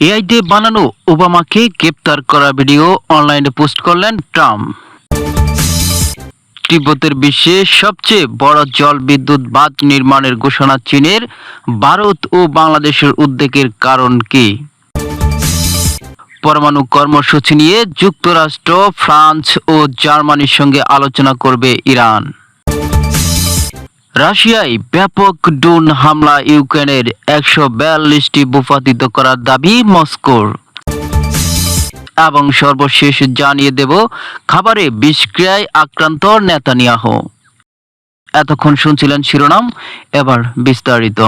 AI দিয়ে বানানো ওবামাকে গ্রেপ্তার করা ভিডিও অনলাইনে পোস্ট করলেন ট্রাম্প। তিব্বতের বিশ্বে সবচেয়ে বড় জল বিদ্যুৎ বাঁধ নির্মাণের ঘোষণা চীনের, ভারত ও বাংলাদেশের উদ্বেগের কারণ কি? পরমাণু কর্মসূচি নিয়ে যুক্তরাষ্ট্র, ফ্রান্স ও জার্মানির সঙ্গে আলোচনা করবে ইরান। রাশিয়ায় ব্যাপক ড্রোন হামলা ইউক্রেনের একশো বিয়াল্লিশটি ভূপাতিত করার দাবি মস্কোর। এবং সর্বশেষ জানিয়ে দেব খাবারে বিষক্রিয়ায় আক্রান্ত নেতানিয়াহ। এতক্ষণ শুনছিলেন শিরোনাম, এবার বিস্তারিত।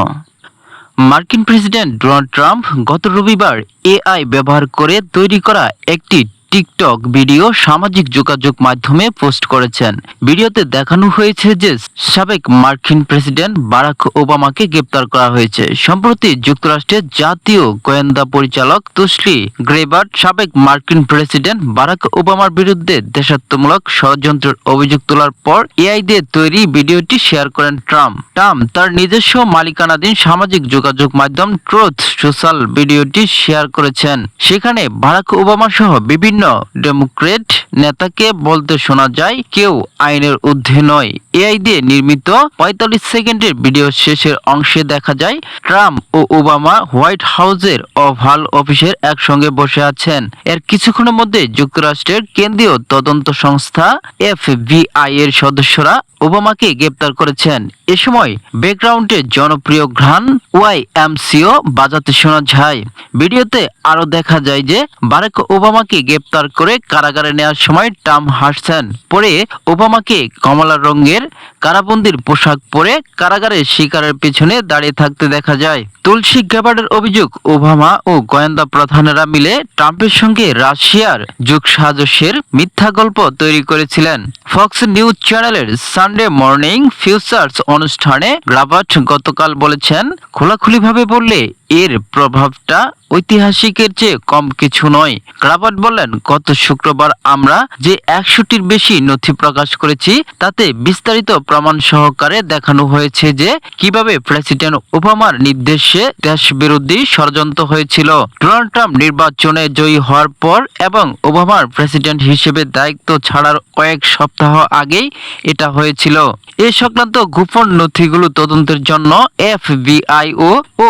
মার্কিন প্রেসিডেন্ট ডোনাল্ড ট্রাম্প গত রবিবার এআই ব্যবহার করে তৈরি করা একটি টিকটক ভিডিও সামাজিক যোগাযোগ মাধ্যমে পোস্ট করেছেন। ভিডিওতে দেখানো হয়েছে যে সাবেক মার্কিন প্রেসিডেন্ট বারাক ওবামাকে গ্রেপ্তার করা হয়েছে। সম্প্রতি যুক্তরাষ্ট্রের জাতীয় গোয়েন্দা পরিচালক তুসলি গ্রেবার্ট, সাবেক মার্কিন প্রেসিডেন্ট বারাক ওবামার বিরুদ্ধে দেশাত্মমূলক ষড়যন্ত্রের অভিযোগ তোলার পর এআই দিয়ে তৈরি ভিডিওটি শেয়ার করেন ট্রাম্প। ট্রাম্প তার নিজস্ব মালিকানাধীন সামাজিক যোগাযোগ মাধ্যম ট্রুথ সোশ্যাল ভিডিওটি শেয়ার করেছেন। সেখানে বারাক ওবামা সহ বিভিন্ন ডেমোক্রেট নেতাকে বলতে শোনা যায়, কেউ আইনের ঊর্ধ্বে নয়। এআই দিয়ে নির্মিত পঁয়তাল্লিশ সেকেন্ডের ভিডিও শেষের অংশে দেখা যায়, ট্রাম্প ও ওবামা হোয়াইট হাউসের ওভাল অফিসের একসঙ্গে বসে আছেন। এর কিছুক্ষণের মধ্যে যুক্তরাষ্ট্রের কেন্দ্রীয় তদন্ত সংস্থা এফবিআই এর সদস্যরা ওবামাকে গ্রেপ্তার করেছেন। এ সময় ব্যাকগ্রাউন্ডে জনপ্রিয় ঘ্রাণ ওয়াই এমসিও বাজাতে শোনা যায়। ভিডিওতে আরও দেখা যায় যে, বারাক ওবামাকে গ্রেপ্তার করে কারাগারে নেওয়ার সময় ট্রাম্প হাসছেন পরে ওবামাকে কমলা রঙের কারাবন্দির পোশাক পরে কারাগারের শিকারের পেছনে দাঁড়িয়ে থাকতে দেখা যায়। তুলসী গ্যাবার্ডের অভিযোগ, ওবামা ও গোয়েন্দা প্রধানেরা মিলে ট্রাম্পের সঙ্গে রাশিয়ার যুগ সাজসের মিথ্যা গল্প তৈরি করেছিলেন। ফক্স নিউজ চ্যানেলের সানডে মর্নিং ফিউচার্স অনুষ্ঠানে গ্রাভাট গতকাল বলেছেন খোলাখুলিভাবে বললে এর প্রভাবটা ঐতিহাসিকের চেয়ে কম কিছু নয়। গ্রাভাট বললেন, গত শুক্রবার আমরা যে একশোটির বেশি নথি প্রকাশ করেছি, তাতে বিস্তারিত প্রমাণ সহকারে দেখানো হয়েছে যে কীভাবে প্রেসিডেন্ট ওবামার নির্দেশে দেশ বিরোধী ষড়যন্ত্র হয়েছিল। ডোনাল্ড ট্রাম্প নির্বাচনে জয়ী হওয়ার পর এবং ওবামার প্রেসিডেন্ট হিসেবে দায়িত্ব ছাড়ার কয়েক সপ্তাহ আগেই এটা হয়েছিল। এ সংক্রান্ত গোপন নথিগুলো তদন্তের জন্য এফবিআই ও ও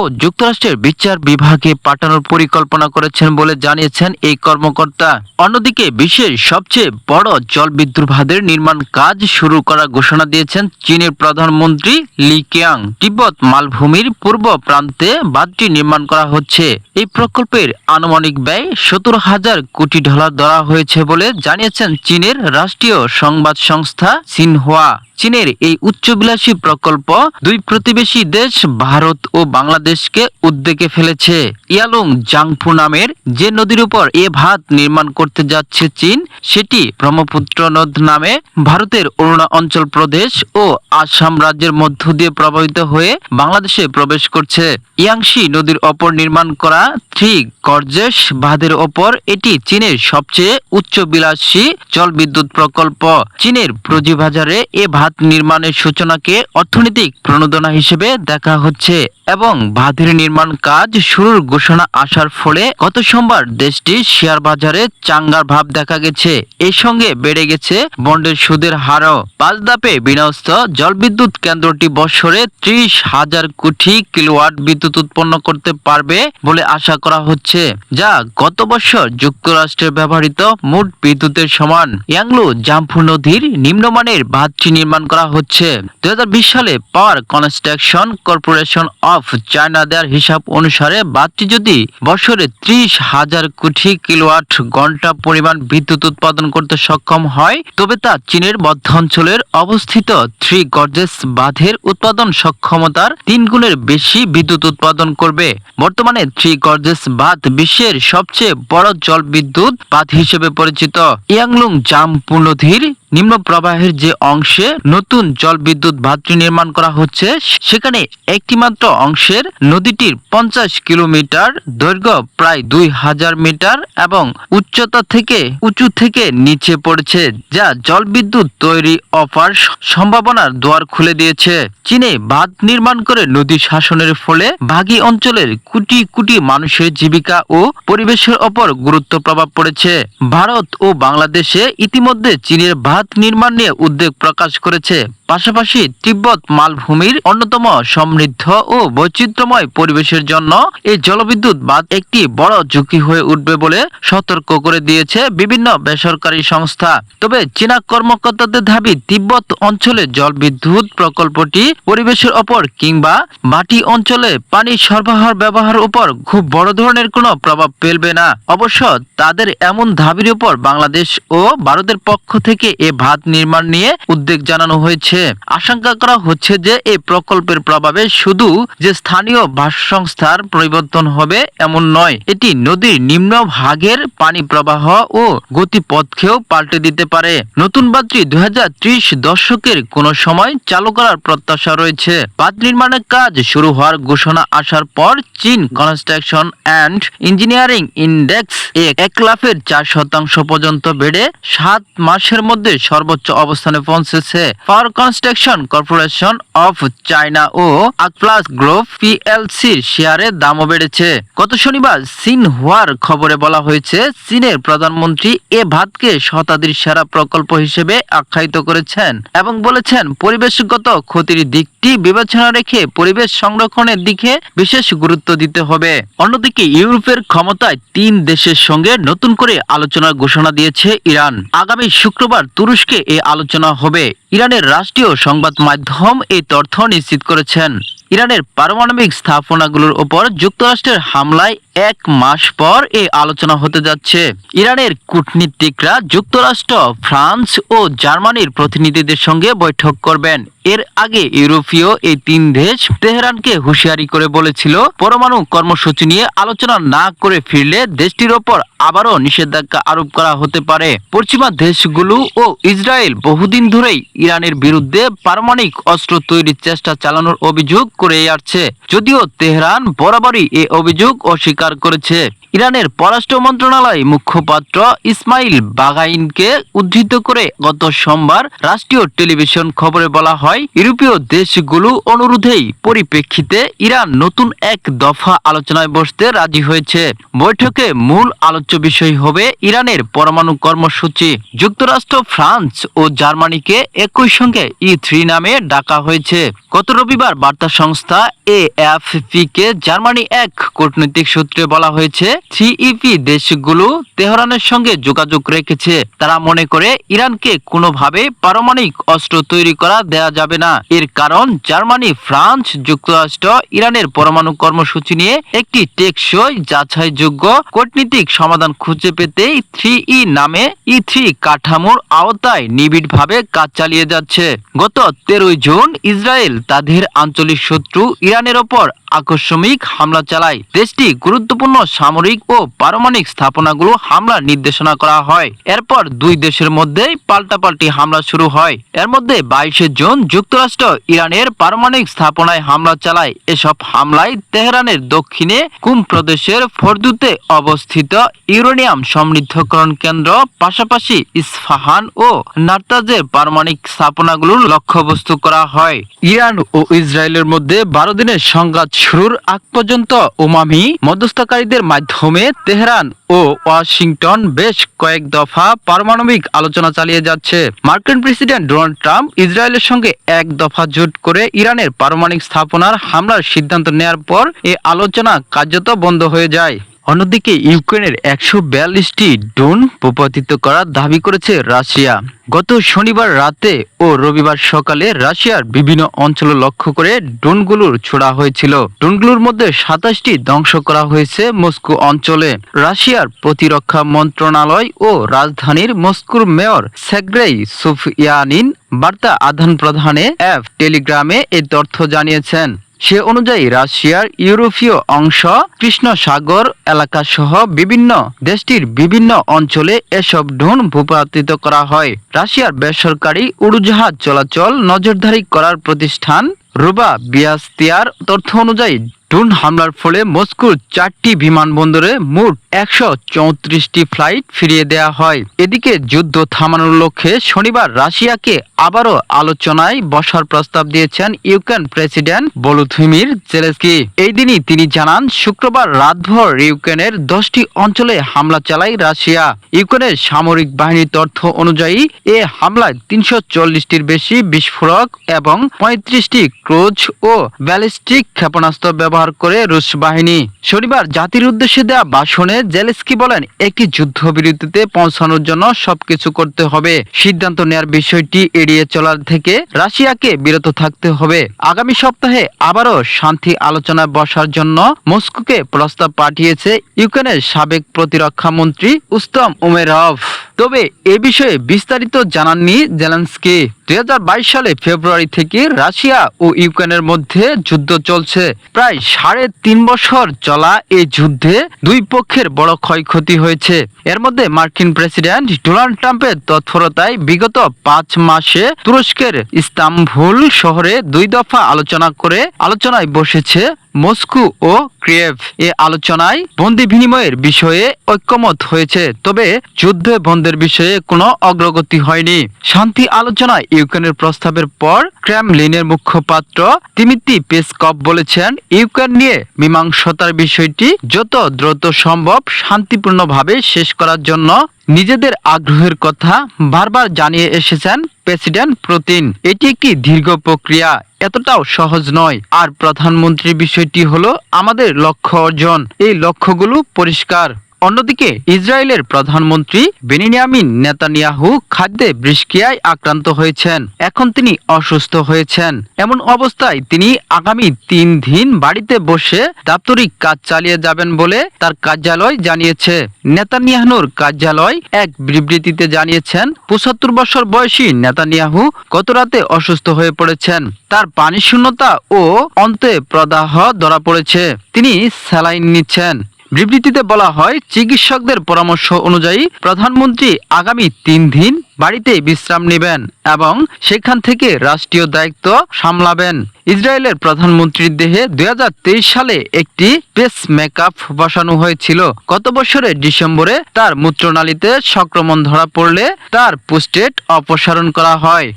যুক্তরাষ্ট্রের বিচার বিভাগে পাঠানোর পরিকল্পনা করেছেন বলে জানিয়েছেন এই কর্মকর্তা। অন্যদিকে বিশ্বের সবচেয়ে বড় জলবিদ্যুৎ বাঁধের নির্মাণ কাজ শুরু করার ঘোষণা দিয়েছেন চীনের প্রধানমন্ত্রী লি কেয়াং। তিব্বত মালভূমির পূর্ব প্রান্তে বাঁধটি নির্মাণ করা হচ্ছে। এই প্রকল্পের আনুমানিক ব্যয় সত্তর হাজার কোটি ডলার ধরা হয়েছে বলে জানিয়েছেন চীনের রাষ্ট্রীয় সংবাদ সংস্থা সিনহুয়া। চীনের এই উচ্চবিলাসী প্রকল্প দুই প্রতিবেশী দেশ, ভারত ও বাংলাদেশকে উদ্বেগে ফেলেছে। ইয়ালুং জাংফু নামের যে নদীর উপর এ ভাত নির্মাণ করতে যাচ্ছে চীন, সেটি ব্রহ্মপুত্র নদ নামে ভারতের অরুণা অঞ্চল প্রদেশ ও আসাম রাজ্যের মধ্য দিয়ে প্রবাহিত হয়ে বাংলাদেশে প্রবেশ করছে। ইয়াংশি নদীর অপর নির্মাণ করা থ্রি গর্জেস বাঁধের ওপর এটি চীনের সবচেয়ে উচ্চ বিলাসী জলবিদ্যুৎ প্রকল্প। চীনের পুঁজিবাজারে এ ভাত নির্মাণের সূচনাকে অর্থনৈতিক প্রণোদনা হিসেবে দেখা হচ্ছে এবং বাঁধের নির্মাণ কাজ শুরুর ঘোষণা আসার ফলে গত সোমবার দেশটির শেয়ার বাজারে চাঙ্গার ভাব দেখা গেছে। এই সঙ্গে বেড়ে গেছে বন্ডের সুদের হারও। পাঁচ ধাপে বিন্যস্ত জলবিদ্যুৎ কেন্দ্রটি বছরে ত্রিশ হাজার কোটি কিলোওয়াট বিদ্যুৎ উৎপন্ন করতে পারবে বলে আশা করা হচ্ছে। যা গত বছর যুক্তরাষ্ট্রে ব্যবহৃত মোট বিদ্যুতের সমান ইয়াংলু জাম্পু নদীর নিম্নমানের বাঁধটি নির্মাণ করা হচ্ছে। দুই সালে power construction corporation of China দেওয়ার হিসাব অনুসারে বাঁধটি যদি বছরে ত্রিশ হাজার কোটি কিলোওয়াট ঘণ্টা পরিমাণ বিদ্যুৎ উৎপাদন করতে সক্ষম হয়, তবে তা চীনের মধ্য অঞ্চলের অবস্থিত থ্রি গর্জেস বাঁধের উৎপাদন সক্ষমতার তিন গুণের বেশি বিদ্যুৎ উৎপাদন করবে। বর্তমানে থ্রি গর্জেস বাঁধ বিশ্বের সবচেয়ে বড় জল বিদ্যুৎ বাঁধ হিসেবে পরিচিত ইয়াংলুং জাম নদীর নিম্ন প্রবাহের যে অংশে নতুন জল বিদ্যুৎ ভাতৃ নির্মাণ করা হচ্ছে, সেখানে একটি মাত্র অংশের নদীটির পঞ্চাশ কিলোমিটার দৈর্ঘ্য প্রায় দুই হাজার মিটার এবং উচ্চতা থেকে উঁচু থেকে নিচে পড়েছে, যা জল বিদ্যুৎ তৈরি অফার সম্ভাবনার দুয়ার খুলে দিয়েছে। চীনে বাঁধ নির্মাণ করে নদী শাসনের ফলে ভাগী অঞ্চলের কোটি কোটি মানুষের জীবিকা ও পরিবেশের ওপর গুরুত্ব প্রভাব পড়েছে। ভারত ও বাংলাদেশে ইতিমধ্যে চীনের বাঁধ নির্মাণ নিয়ে উদ্বেগ প্রকাশ করেছে। পাশাপাশি তিব্বত মালভূমির অন্যতম সমৃদ্ধ ও বৈচিত্র্যময় পরিবেশের জন্য এই জলবিদ্যুৎ বাঁধ একটি বড় ঝুঁকি হয়ে উঠবে বলে সতর্ক করে দিয়েছে বিভিন্ন বেসরকারি সংস্থা। তবে চীনা কর্মকর্তাদের দাবি, তিব্বত অঞ্চলে জলবিদ্যুৎ প্রকল্পটি পরিবেশের ওপর কিংবা মাটি অঞ্চলে পানি সরবরাহ ব্যবহার উপর খুব বড় ধরনের কোনো প্রভাব ফেলবে না। অবশ্য তাদের এমন দাবির উপর বাংলাদেশ ও ভারতের পক্ষ থেকে এ ভাত নির্মাণ নিয়ে উদ্বেগ জানানো হয়েছে। আশঙ্কা করা হচ্ছে যে এই প্রকল্পের প্রভাবে শুধু যে স্থানীয় ভাষা সংস্থার পরিবর্তন হবে এমন নয়, এটি নদীর নিম্ন ভাগের পানি প্রবাহ ও গতিপথকেও পাল্টে দিতে পারে। নতুন বাঁধটি দুই দশকের কোন সময় চালু করার প্রত্যাশা রয়েছে। বাঁধ নির্মাণের কাজ শুরু হওয়ার ঘোষণা আসার পর চীন কনস্ট্রাকশন অ্যান্ড ইঞ্জিনিয়ারিং ইন্ডেক্স এ এক লাফের চার শতাংশ পর্যন্ত বেড়ে সাত মাসের মধ্যে সর্বোচ্চ অবস্থানে পৌঁছেছে। Power construction corporation of China ও আকপ্লাস গ্রুপ পিএলসির শেয়ারের দামও বেড়েছে। গত শনিবার চীন হওয়ার খবরে বলা হয়েছে, চীনের প্রধানমন্ত্রী এ ভাতকে শতাব্দীর সেরা প্রকল্প হিসেবে আখ্যায়িত করেছেন এবং বলেছেন, পরিবেশগত ক্ষতির দিকটি বিবেচনা রেখে পরিবেশ সংরক্ষণের দিকে বিশেষ গুরুত্ব দিতে হবে। অন্যদিকে, ইউরোপের ক্ষমতায় তিন দেশের সঙ্গে নতুন করে আলোচনার ঘোষণা দিয়েছে ইরান। আগামী শুক্রবার তুরস্কে এই আলোচনা হবে। ইরানের রাষ্ট্রীয় সংবাদ মাধ্যম এই তথ্য নিশ্চিত করেছেন। ইরানের পারমাণবিক স্থাপনাগুলোর ওপর যুক্তরাষ্ট্রের হামলায় এক মাস পর এই আলোচনা হতে যাচ্ছে। ইরানের কূটনীতিকরা যুক্তরাষ্ট্র, ফ্রান্স ও জার্মানির প্রতিনিধিদের সঙ্গে বৈঠক করবেন। এর আগে ইউরোপীয় এই তিন দেশ তেহরানকে হুঁশিয়ারি করে বলেছিল, পরমাণু কর্মসূচি নিয়ে আলোচনা না করে ফিরলে দেশটির ওপর আবারও নিষেধাজ্ঞা আরোপ করা হতে পারে। পশ্চিমা দেশগুলো ও ইসরায়েল বহুদিন ধরেই ইরানের বিরুদ্ধে পারমাণবিক অস্ত্র তৈরির চেষ্টা চালানোর অভিযোগ করে আসছে। যদিও তেহরান বরাবরই এ অভিযোগ অস্বীকার করেছে। ইরানের পররাষ্ট্র মন্ত্রণালয় মুখপাত্র ইসমাইল বাগাইনকে উদ্ধৃত করে গত সোমবার রাষ্ট্রীয় টেলিভিশন খবরে বলা হয়, ইউরোপীয় দেশগুলো অনুরোধেই পরিপ্রেক্ষিতে ইরান নতুন এক দফা আলোচনায় বসতে রাজি হয়েছে। বৈঠকে মূল আলোচ্য বিষয় হবে ইরানের পরমাণু কর্মসূচি। যুক্তরাষ্ট্র, ফ্রান্স ও জার্মানিকে একই সঙ্গে ই থ্রি নামে ডাকা হয়েছে। গত রবিবার বার্তা সংস্থা এএফপি কে জার্মানি এক কূটনৈতিক সূত্রে বলা হয়েছে সিইপি দেশগুলো তেহরানের সঙ্গে যোগাযোগ রেখেছে। তারা মনে করে ইরানকে কোনোভাবে পারমাণবিক অস্ত্র তৈরি করা দেয়া যাবে না। এর কারণ, জার্মানি, ফ্রান্স যুক্তরাষ্ট্র, ইরানের পরমাণু কর্মসূচি নিয়ে একটি টেকসই যাচাইযোগ্য কূটনীতিক সমাধান খুঁজে পেতেই থ্রি ই নামে ই থ্রি কাঠামোর আওতায় নিবিড়ভাবে কাজ চালিয়ে যাচ্ছে। গত তেরোই জুন ইসরায়েল তাদের আঞ্চলিক শত্রু ইরানের ওপর। আকস্মিক হামলা চালায়। দেশটি গুরুত্বপূর্ণ সামরিক ও পারমাণবিক স্থাপনাগুলো হামলার নির্দেশনা করা হয়। এরপর দুই দেশের মধ্যেই পাল্টাপাল্টি হামলা শুরু হয়। এর মধ্যে বাইশে জুন যুক্তরাষ্ট্র ইরানের পারমাণবিক স্থাপনায় হামলা চালায়। এসব হামলায় তেহরানের দক্ষিণে কুম প্রদেশের ফরদুতে অবস্থিত ইউরেনিয়াম সমৃদ্ধকরণ কেন্দ্র, পাশাপাশি ইস্ফাহান ও নার্তাজের পারমাণবিক স্থাপনাগুলোর লক্ষ্যবস্তু করা হয়। ইরান ও ইসরায়েলের মধ্যে বারো দিনের সংঘাত শুরুর আগ পর্যন্ত ওমামি মধ্যস্থকারীদের মাধ্যমে তেহরান ও ওয়াশিংটন বেশ কয়েক দফা পারমাণবিক আলোচনা চালিয়ে যাচ্ছে। মার্কিন প্রেসিডেন্ট ডোনাল্ড ট্রাম্প ইসরায়েলের সঙ্গে এক দফা জোট করে ইরানের পারমাণবিক স্থাপনার হামলার সিদ্ধান্ত নেয়ার পর এ আলোচনা কার্যত বন্ধ হয়ে যায়। অন্যদিকে ইউক্রেনের একশো বিয়াল্লিশটি ড্রোন ভূপাতিত করার দাবি করেছে রাশিয়া। গত শনিবার রাতে ও রবিবার সকালে রাশিয়ার বিভিন্ন অঞ্চল লক্ষ্য করে ড্রোনগুলোর ছোড়া হয়েছিল। ড্রোনগুলোর মধ্যে সাতাশটি ধ্বংস করা হয়েছে মস্কো অঞ্চলে। রাশিয়ার প্রতিরক্ষা মন্ত্রণালয় ও রাজধানীর মস্কোর মেয়র সেগ্রেই সুফিয়ানিন বার্তা আদান প্রদানে অ্যাপ টেলিগ্রামে এই তথ্য জানিয়েছেন। সে অনুযায়ী রাশিয়ার ইউরোপীয় অংশ কৃষ্ণ সাগর এলাকা সহ বিভিন্ন দেশটির বিভিন্ন অঞ্চলে এসব ড্রোন ভূপাতিত করা হয়। রাশিয়ার বেসরকারি উড়োজাহাজ চলাচল নজরদারি করার প্রতিষ্ঠান রুবা বিয়াস্তিয়ার তথ্য অনুযায়ী ড্রোন হামলার ফলে মস্কোর চারটি বিমানবন্দরে মোট একশো চৌত্রিশটি ফ্লাইট ফিরিয়ে দেওয়া হয়। এদিকে যুদ্ধ থামানোর লক্ষ্যে শনিবার রাশিয়াকে আবারও আলোচনায় বসার প্রস্তাব দিয়েছেন ইউক্রেন প্রেসিডেন্ট বলুথিমির জেলেস্কি এই দিনই তিনি জানান, শুক্রবার রাতভর ইউক্রেনের দশটি অঞ্চলে হামলা চালায় রাশিয়া। ইউক্রেনের সামরিক বাহিনীর তথ্য অনুযায়ী, এ হামলায় তিনশো চল্লিশটির বেশি বিস্ফোরক এবং পঁয়ত্রিশটি ক্রুজ ও ব্যালিস্টিক ক্ষেপণাস্ত্র ব্যবহার করে রুশ বাহিনী। শনিবার জাতির উদ্দেশ্যে দেওয়া ভাষণে জেলেস্কি বলেন, একটি যুদ্ধবিরতিতে পৌঁছানোর জন্য সবকিছু করতে হবে। সিদ্ধান্ত নেয়ার বিষয়টি এড়িয়ে চলার থেকে রাশিয়াকে বিরত থাকতে হবে। আগামী সপ্তাহে আবারও শান্তি আলোচনায় বসার জন্য মস্কোকে প্রস্তাব পাঠিয়েছে ইউক্রেনের সাবেক প্রতিরক্ষা মন্ত্রী উস্তম উমেরভ। তবে এ বিষয়ে বিস্তারিত জানাননি জেলেন্সকি। দুই সালে ফেব্রুয়ারি থেকে রাশিয়া ও ইউক্রেনের মধ্যে যুদ্ধ চলছে। প্রায় সাড়ে তিন বছর চলা এই যুদ্ধে দুই পক্ষের বড় ক্ষয়ক্ষতি হয়েছে। এর মধ্যে মার্কিন প্রেসিডেন্ট ডোনাল্ড ট্রাম্পের তৎপরতায় বিগত পাঁচ মাসে তুরস্কের ইস্তাম্বুল শহরে দুই দফা আলোচনা করে আলোচনায় বসেছে মস্কো ও ক্রিয়েভ এ আলোচনায় বন্দি বিনিময়ের বিষয়ে ঐক্যমত হয়েছে, তবে যুদ্ধ বন্ধের বিষয়ে কোনো অগ্রগতি হয়নি। শান্তি আলোচনায় ইউক্রেনের প্রস্তাবের পর ক্রেমলিনের মুখপাত্র তিমিত্তি পেসকপ বলেছেন, ইউক্রেন নিয়ে মীমাংসতার বিষয়টি যত দ্রুত সম্ভব শান্তিপূর্ণভাবে শেষ করার জন্য নিজেদের আগ্রহের কথা বারবার জানিয়ে এসেছেন প্রেসিডেন্ট পুতিন। এটি একটি দীর্ঘ প্রক্রিয়া, এতটাও সহজ নয়। আর প্রধানমন্ত্রীর বিষয়টি হলো আমাদের লক্ষ্য অর্জন। এই লক্ষ্যগুলো পরিষ্কার। অন্যদিকে ইসরায়েলের প্রধানমন্ত্রী বেনিয়ামিন নেতানিয়াহু খাদ্যে বৃষ্কিয়ায় আক্রান্ত হয়েছেন। এখন তিনি অসুস্থ হয়েছেন। এমন অবস্থায় তিনি আগামী তিন দিন বাড়িতে বসে দাপ্তরিক কাজ চালিয়ে যাবেন বলে তার কার্যালয় জানিয়েছে। নেতানিয়াহুর কার্যালয় এক বিবৃতিতে জানিয়েছেন, পঁচাত্তর বছর বয়সী নেতানিয়াহু গত রাতে অসুস্থ হয়ে পড়েছেন। তার পানিশূন্যতা ও অন্তে প্রদাহ ধরা পড়েছে। তিনি স্যালাইন নিচ্ছেন। বিবৃতিতে বলা হয়, চিকিৎসকদের পরামর্শ অনুযায়ী প্রধানমন্ত্রী আগামী তিন দিন বাড়িতে বিশ্রাম নেবেন এবং সেখান থেকে রাষ্ট্রীয় দায়িত্ব সামলাবেন। ইসরায়েলের প্রধানমন্ত্রীর দেহে দু হাজার তেইশ সালে একটি পেস মেকআপ বসানো হয়েছিল। গত বছরের ডিসেম্বরে তার মূত্রনালীতে সংক্রমণ ধরা পড়লে তার পোস্টেট অপসারণ করা হয়।